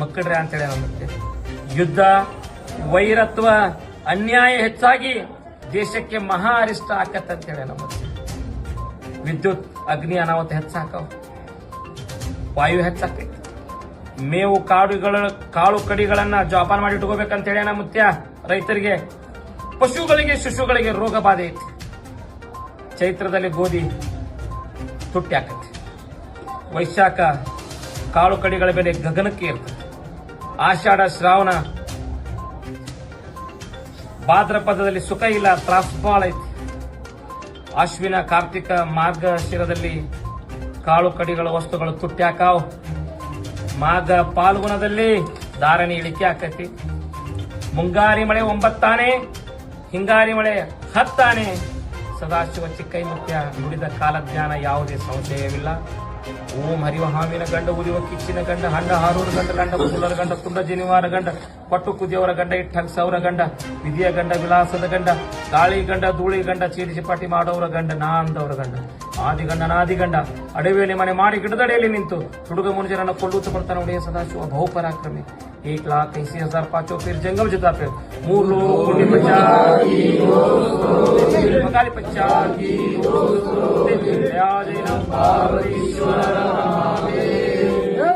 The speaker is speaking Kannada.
ಮಕ್ಕಳ್ರೆ ಅಂತೇಳಿ ಮತ್ತೆ ಯುದ್ಧ, ವೈರತ್ವ, ಅನ್ಯಾಯ ಹೆಚ್ಚಾಗಿ ದೇಶಕ್ಕೆ ಮಹಾ ಅರಿಷ್ಟ ಆಕತ್ತೆ ಅಂತೇಳಿ ನಮಗೆ ವಿದ್ಯುತ್, ಅಗ್ನಿ ಅನಾಹುತ ಹೆಚ್ಚಾಕವ. ವಾಯು ಹೆಚ್ಚಾಕೈತಿ. ಮೇವು ಕಾಡುಗಳ, ಕಾಳು ಕಡಿಗಳನ್ನ ಜೋಪಾನ ಮಾಡಿ ಇಟ್ಕೋಬೇಕಂತ ಹೇಳಿ ಮುತ್ಯ ರೈತರಿಗೆ, ಪಶುಗಳಿಗೆ, ಶಿಶುಗಳಿಗೆ ರೋಗ ಬಾಧೆ ಐತಿ. ಚೈತ್ರದಲ್ಲಿ ಗೋಧಿ ತುಟ್ಟಿ ಆಕೈತಿ. ವೈಶಾಖ, ಕಾಳು ಕಡಿಗಳ ಬೆಲೆ ಗಗನಕ್ಕೆ ಇರ್ತದೆ ಆಷಾಢ ಶ್ರಾವಣ. ಭಾದ್ರಪದದಲ್ಲಿ ಸುಖ ಇಲ್ಲ, ತ್ರಾಸ ಬಾಳ ಐತಿ. ಅಶ್ವಿನ ಕಾರ್ತಿಕ ಮಾರ್ಗಶಿರದಲ್ಲಿ ಕಾಳು ಕಡಿಗಳ, ವಸ್ತುಗಳು ತುಟ್ಟ್ಯಾಕಾವ್ ಮಾಘ ಪಾಲ್ಗುಣದಲ್ಲಿ ಧಾರಣೆ ಇಳಿಕೆ ಆಕತಿ. ಮುಂಗಾರಿ ಮಳೆ ಒಂಬತ್ತಾನೆ, ಹಿಂಗಾರಿ ಮಳೆ ಹತ್ತಾನೆ. ಸದಾಶಿವ ಚಿಕ್ಕೈ ಮುಖ್ಯ ನುಡಿದ ಕಾಲಜ್ಞಾನ ಯಾವುದೇ ಸಂಶಯವಿಲ್ಲ. ಓಂ ಹರಿವ ಹಾವಿನ ಗಂಡ ಉರಿಯುವ ಕಿಚ್ಚಿನ ಗಂಡ ಹಂಡ ಹಾರೂರ ಗಂಡ ಲಂಡ ಕುಲರ ಗಂಡ ತುಂಡ ಜನಿವಾರ ಗಂಡ ಪಟ್ಟು ಕುದಿಯವರ ಗಂಡ ಇಟ್ಟಂಗ್ ಸೌರ ಗಂಡ ವಿಧಿಯ ಗಂಡ ವಿಲಾಸದ ಗಂಡ ಗಾಳಿ ಗಂಡ ಧೂಳಿ ಗಂಡ ಚೀರಿಸಿ ಪಾಟಿ ಮಾಡೋರ ಗಂಡ ನಾಂದವರ ಗಂಡ ಆದಿಗಂಡ ನಾದಿಗಂಡ ಅಡವಿಯಲ್ಲಿ ಮನೆ ಮಾಡಿ ಗಿಡದಡಿಯಲ್ಲಿ ನಿಂತು ಹುಡುಗ ಮುನುಜರನ್ನ ಕೊಳ್ಳುತ್ತ ಬರ್ತಾನೆ ಒಡೆಯ ಸದಾಶಿವ ಬಹುಪರಾಕ್ರಮಿ एक लाख ऐसी हजार पांचों फिर जंगम जिता फिर मूल लोग कुंडी पचाकी मकाली पचाकी दया जैन पार्वतीश्वर